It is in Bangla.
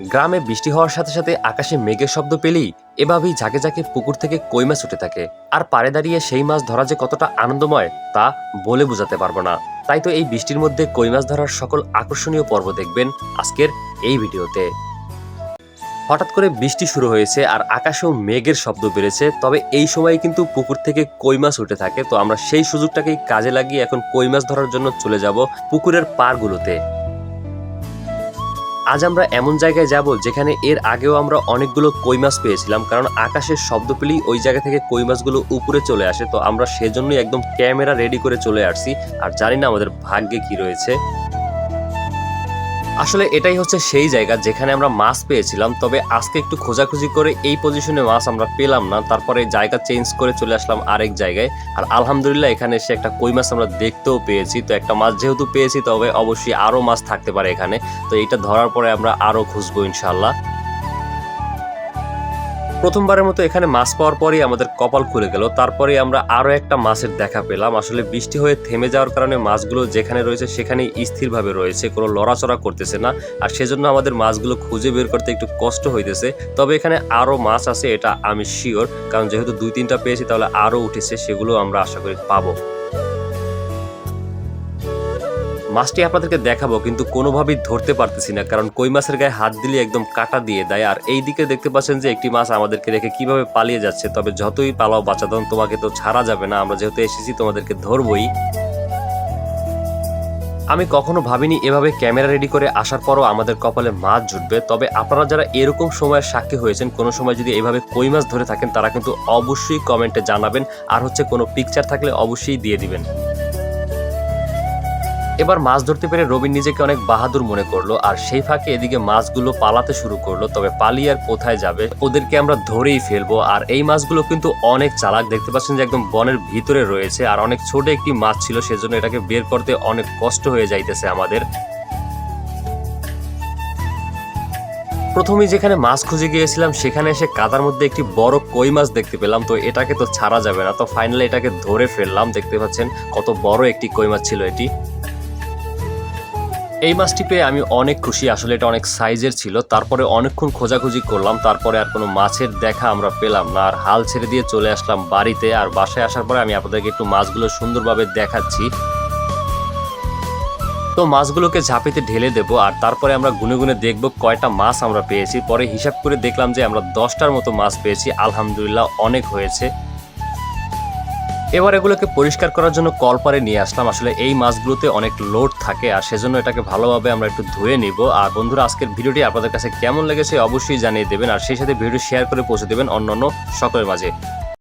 গ্রামে বৃষ্টি হওয়ার সাথে সাথে আকাশে মেঘের শব্দ পেলেই এভাবেই ঝাঁকে ঝাঁকে পুকুর থেকে কই মাছ উঠে থাকে। আর পাড়ে দাঁড়িয়ে সেই মাছ ধরা যে কতটা আনন্দময়, তা বলে বোঝাতে পারব না। তাই তো এই বৃষ্টির মধ্যে কই মাছ ধরার সকল আকর্ষণীয় পর্ব দেখবেন আজকের এই ভিডিওতে। হঠাৎ করে বৃষ্টি শুরু হয়েছে আর আকাশেও মেঘের শব্দ বেড়েছে, তবে এই সময় কিন্তু পুকুর থেকে কই মাছ উঠে থাকে। তো আমরা সেই সুযোগটাকেই কাজে লাগিয়ে এখন কই মাছ ধরার জন্য চলে যাব পুকুরের পাড়গুলোতে। আজ আমরা এমন জায়গায় যাব যেখানে এর আগেও আমরা অনেকগুলো কই মাছ পেয়েছিলাম, কারণ আকাশের শব্দ পেলেই ওই জায়গা থেকে কই মাছগুলো উপরে চলে আসে। তো আমরা সেজন্যই একদম ক্যামেরা রেডি করে চলে আসছি, আর জানি না আমাদের ভাগ্যে কি রয়েছে। আসলে এটাই হচ্ছে সেই জায়গা যেখানে আমরা মাছ পেয়েছিলাম, তবে আজকে একটু খোঁজাখুঁজি করে এই পজিশনে মাছ আমরা পেলাম না, তারপরে জায়গা চেঞ্জ করে চলে আসলাম আরেক জায়গায়। আর আলহামদুলিল্লাহ এখানে এসে একটা কই মাছ আমরা দেখতেও পেয়েছি, তো একটা মাছ যেহেতু পেয়েছি তবে অবশ্যই আরও মাছ থাকতে পারে এখানে, তো এটা ধরার পরে আমরা আরও খুঁজবো ইনশাল্লাহ প্রথমবারের মতো এখানে মাছ পাওয়ার পরেই আমাদের কপাল খুলে গেল। তারপরে আমরা আরও একটা মাছের দেখা পেলাম। আসলে বৃষ্টি হয়ে থেমে যাওয়ার কারণে মাছগুলো যেখানে রয়েছে সেখানেই স্থিরভাবে রয়েছে, কোনো লড়াচড়া করতেছে না। আর সেজন্য আমাদের মাছগুলো খুঁজে বের করতে একটু কষ্ট হইতেছে। তবে এখানে আরও মাছ আছে, এটা আমি শিওর কারণ যেহেতু দুই তিনটা পেয়েছি, তাহলে আরও উঠেছে, সেগুলো আমরা আশা করি পাবো। মাছটি আপনাদেরকে দেখাবো, কিন্তু কোনোভাবেই ধরতে পারতেছি না, কারণ কই মাছের গায়ে হাত দিলে একদম কাটা দিয়ে দেয়। আর এই দিকে দেখতে পাচ্ছেন যে একটি মাছ আমাদেরকে রেখে কীভাবে পালিয়ে যাচ্ছে, তবে যতই পালাও বাঁচাতন তোমাকে তো ছাড়া যাবে না। আমরা যেহেতু এসেছি, তোমাদেরকে ধরবই। আমি কখনো ভাবিনি এভাবে ক্যামেরা রেডি করে আসার পরও আমাদের কপালে মাছ জুটবে, তবে আপনারা যারা এরকম সময়ের সাক্ষী হয়েছেন, কোনো সময় যদি এভাবে কই মাছ ধরে থাকেন, তারা কিন্তু অবশ্যই কমেন্টে জানাবেন, আর হচ্ছে কোনো পিকচার থাকলে অবশ্যই দিয়ে দিবেন। এবার মাছ ধরতে পেরে রবিন নিজেকে অনেক বাহাদুর মনে করল, আর সেই ফাঁকে এদিকে মাছগুলো পালাতে শুরু করল। তবে পালিয়ে আর কোথায় যাবে, ওদেরকে আমরা ধরেই ফেলব। আর এই মাছগুলো কিন্তু অনেক চালাক, দেখতে পাচ্ছেন যে একদম বনের ভিতরে রয়েছে, আর অনেক ছোট একটি মাছ ছিল, সেজন্য এটাকে বের করতে অনেক কষ্ট হয়ে যাইতেছে আমাদের। প্রথমে যেখানে মাছ খুঁজে গিয়েছিলাম, সেখানে এসে কাদার মধ্যে একটি বড় কই মাছ দেখতে পেলাম। তো এটাকে তো ছাড়া যাবে না। তো ফাইনালি এটাকে ধরে ফেললাম, দেখতে পাচ্ছেন কত বড় একটি কই মাছ ছিল এটি। এই মাছটি পেয়ে আমি অনেক খুশি। আসলে এটা অনেক সাইজের ছিল। তারপরে অনেকক্ষণ খোঁজাখুঁজি করলাম। তারপরে আর কোনো মাছের দেখা আমরা পেলাম না। আর হাল ছেড়ে দিয়ে চলে আসলাম বাড়িতে। আর বাসায় আসার পরে আমি আপনাদেরকে একটু মাছগুলো সুন্দরভাবে দেখাচ্ছি। তো মাছগুলোকে ঝাঁপিতে ঢেলে দেবো। আর তারপরে আমরা গুনে গুনে দেখব কয়টা মাছ আমরা পেয়েছি। পরে হিসাব করে দেখলাম যে আমরা দশটার মতো মাছ পেয়েছি। আলহামদুলিল্লাহ অনেক হয়েছে। এবার এগুলোকে পরিষ্কার করার জন্য কলপারে নিয়ে আসলাম। আসলে এই মাছগুলোতে অনেক লোড থাকে আর সেজন্য এটাকে ভালোভাবে আমরা একটু ধুয়ে নিব। আর বন্ধুরা, আজকের ভিডিওটি আপনাদের কাছে কেমন লেগেছে অবশ্যই জানিয়ে দেবেন। আর সেই সাথে ভিডিও শেয়ার করে পৌঁছে দেবেন অন্যান্য সকলের মাঝে।